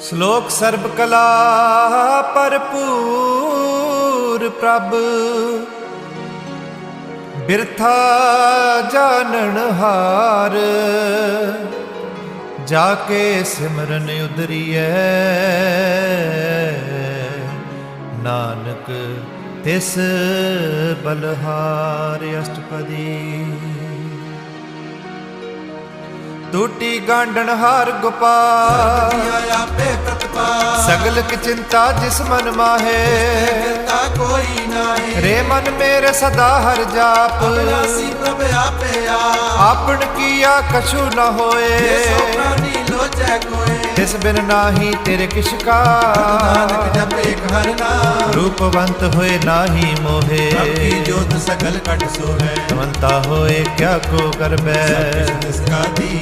ਸ਼ਲੋਕ ਸਰਬ ਕਲਾ ਭਰਪੂਰ ਪ੍ਰਭ। ਬਿਰਥਾ ਜਾਣਨ ਹਾਰ, ਜਾ ਕੇ ਸਿਮਰਨ ਉਦਰੀਐ। ਨਾਨਕ ਤਿਸ ਬਲਹਾਰ ਅਸ਼ਟਪਦੀ। ਟੂਟੀ ਗਾਂਡਣ ਹਾਰ ਗੋਪਾਲ। ਆਪੇ ਪ੍ਰਤਪਾਲ ਸਗਲ ਕੀ ਚਿੰਤਾ ਜਿਸ ਮਨ ਮਾਹੇ। ਤਾ ਕੋਈ ਨਾਹੀ ਰੇ ਮਨ ਮੇਰੇ ਸਦਾ ਹਰ ਜਾਪ। ਅਬਿਨਾਸੀ ਪ੍ਰਭ ਆਪੇ ਆ ਆਪਣ ਕੀਆ ਕਛੂ ਨ ਹੋਏ। ਸੋ ਪ੍ਰਾਨੀ ਲੋਚੈ ਕੋਏ ਤਿਸ ਬਿਨ ਨਾਹੀ ਤੇਰੇ ਕਿਛ ਕਾ ਨਾਨਕ ਜਪੇ ਹਰ ਨਾਮ ਰੂਪਵੰਤ ਹੋਏ ਨਾਹੀ ਮੋਹੇ। ਕੀ ਜੋਤ ਸਗਲ ਕਟ ਸੋਹੈ। ਤਵੰਤਾ ਹੋਏ ਕਿਆ ਕੋ ਕਰਬੈ ਤਿਸ ਕਾ ਦੀ